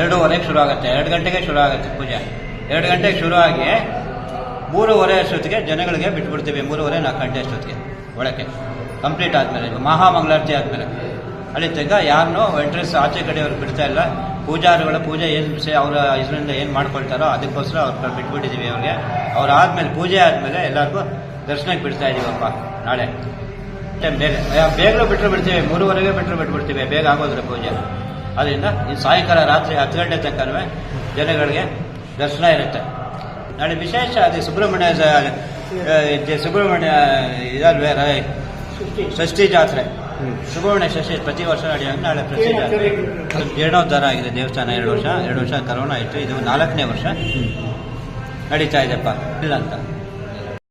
ಎರಡೂವರೆಗೆ ಶುರು ಆಗುತ್ತೆ ಎರಡು ಗಂಟೆಗೆ ಶುರು ಆಗುತ್ತೆ ಪೂಜೆ. ಎರಡು ಗಂಟೆಗೆ ಶುರು ಆಗಿ ಮೂರುವರೆ ಅಷ್ಟೊತ್ತಿಗೆ ಜನಗಳಿಗೆ ಬಿಟ್ಬಿಡ್ತೀವಿ. ಮೂರುವರೆ ನಾಲ್ಕು ಗಂಟೆ ಅಷ್ಟೊತ್ತಿಗೆ ಒಳಕ್ಕೆ. ಕಂಪ್ಲೀಟ್ ಆದಮೇಲೆ ಮಹಾಮಂಗಳಾರತಿ ಆದಮೇಲೆ. ಅಲ್ಲಿ ತನಕ ಯಾರನ್ನೂ ಎಂಟ್ರೆನ್ಸ್ ಆಚೆ ಕಡೆಯವ್ರಿಗೆ ಬಿಡ್ತಾ ಇಲ್ಲ. ಪೂಜಾರಿಗಳ ಪೂಜೆ ಏನು ಅವರ ಇದರಿಂದ ಏನು ಮಾಡ್ಕೊಳ್ತಾರೋ ಅದಕ್ಕೋಸ್ಕರ ಅವ್ರು ಬಿಟ್ಬಿಟ್ಟಿದ್ದೀವಿ ಅವ್ರಿಗೆ. ಅವ್ರು ಆದಮೇಲೆ ಪೂಜೆ ಆದಮೇಲೆ ಎಲ್ಲರಿಗೂ ದರ್ಶನಕ್ಕೆ ಬಿಡ್ತಾ ಇದ್ದೀವಪ್ಪ ನಾಳೆ. ಟೈಮ್ ಬೇಗ ಬೇಗಲೂ ಬಿಟ್ಟರು ಬಿಡ್ತೀವಿ. ಮೂರುವರೆಗೆ ಬಿಟ್ಟರು ಬಿಟ್ಬಿಡ್ತೀವಿ. ಬೇಗ ಆಗೋದ್ರೆ ಪೂಜೆ. ಅದರಿಂದ ಈ ಸಾಯಂಕಾಲ ರಾತ್ರಿ ಹತ್ತು ಗಂಟೆ ತನಕ ಜನಗಳಿಗೆ ದರ್ಶನ ಇರುತ್ತೆ. ನಾಳೆ ವಿಶೇಷ ಅದೇ ಸುಬ್ರಹ್ಮಣ್ಯ ಸುಬ್ರಹ್ಮಣ್ಯ ಇದಲ್ವೇ ರೈ ಷಷ್ಠಿ ಜಾತ್ರೆ. ಸುಬ್ರಹ್ಮಣ್ಯ ಷಷ್ಠಿ ಪ್ರತಿ ವರ್ಷ ನಡೆಯುವಂಗೆ ನಾಳೆ ಪ್ರತಿ ಜಾತ್ರೆ. ಜೀರ್ಣೋದ್ಧಾರ ಆಗಿದೆ ದೇವಸ್ಥಾನ ಎರಡು ವರ್ಷ ಎರಡು ವರ್ಷ ಕರೋನಾ ಇತ್ತು ಇದು ನಾಲ್ಕನೇ ವರ್ಷ. ನಡೀತಾ ಇದೆಪ್ಪ ಇಲ್ಲ ಅಂತ.